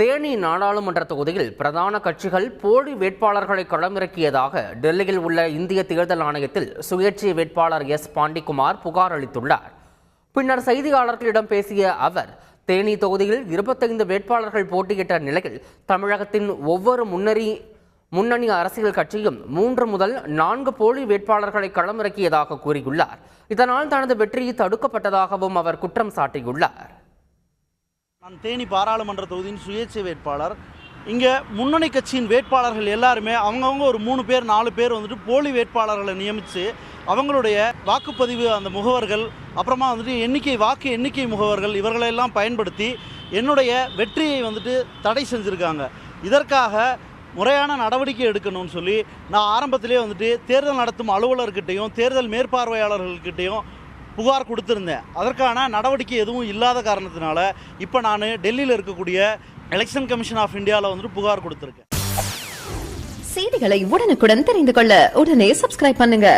தேனி நாடாளுமன்ற தொகுதியில் பிரதான கட்சிகள் போலி வேட்பாளர்களை களமிறக்கியதாக டெல்லியில் உள்ள இந்திய தேர்தல் ஆணையத்தில் சுயேட்சை வேட்பாளர் எஸ் பாண்டிக்குமார் புகார் அளித்துள்ளார். பின்னர் செய்தியாளர்களிடம் பேசிய அவர் தேனி தொகுதியில் இருபத்தைந்து வேட்பாளர்கள் போட்டியிட்ட நிலையில் தமிழகத்தின் ஒவ்வொரு முன்னணி முன்னணி அரசியல் கட்சியும் மூன்று முதல் நான்கு போலி வேட்பாளர்களை களமிறக்கியதாக கூறியுள்ளார். இதனால் தனது வெற்றி தடுக்கப்பட்டதாகவும் அவர் குற்றம் சாட்டியுள்ளார். தேனி பாராளுமன்ற தொகுதியின் சுயேட்சை வேட்பாளர். இங்கே முன்னணி கட்சியின் வேட்பாளர்கள் எல்லாருமே அவங்கவுங்க ஒரு மூணு பேர் நாலு பேர் வந்துட்டு போலி வேட்பாளர்களை நியமித்து அவங்களுடைய வாக்குப்பதிவு அந்த முகவர்கள் அப்புறமா வந்துட்டு எண்ணிக்கை வாக்கு எண்ணிக்கை முகவர்கள் இவர்களெல்லாம் பயன்படுத்தி என்னுடைய வெற்றியை வந்துட்டு தடை செஞ்சுருக்காங்க. இதற்காக முறையான நடவடிக்கை எடுக்கணும்னு சொல்லி நான் ஆரம்பத்திலே வந்துட்டு தேர்தல் நடத்தும் அலுவலர்கிட்டையும் தேர்தல் மேற்பார்வையாளர்கள்கிட்டையும் புகார் கொடுத்துருந்தேன். அதற்கான நடவடிக்கை எதுவும் இல்லாத காரணத்தினால இப்போ நான் டெல்லியில் இருக்கக்கூடிய எலெக்ஷன் கமிஷன் ஆஃப் இந்தியாவில் வந்துட்டு புகார் கொடுத்துருக்கேன். செய்திகளை உடனுக்குடன் தெரிந்து கொள்ள உடனே சப்ஸ்கிரைப் பண்ணுங்க.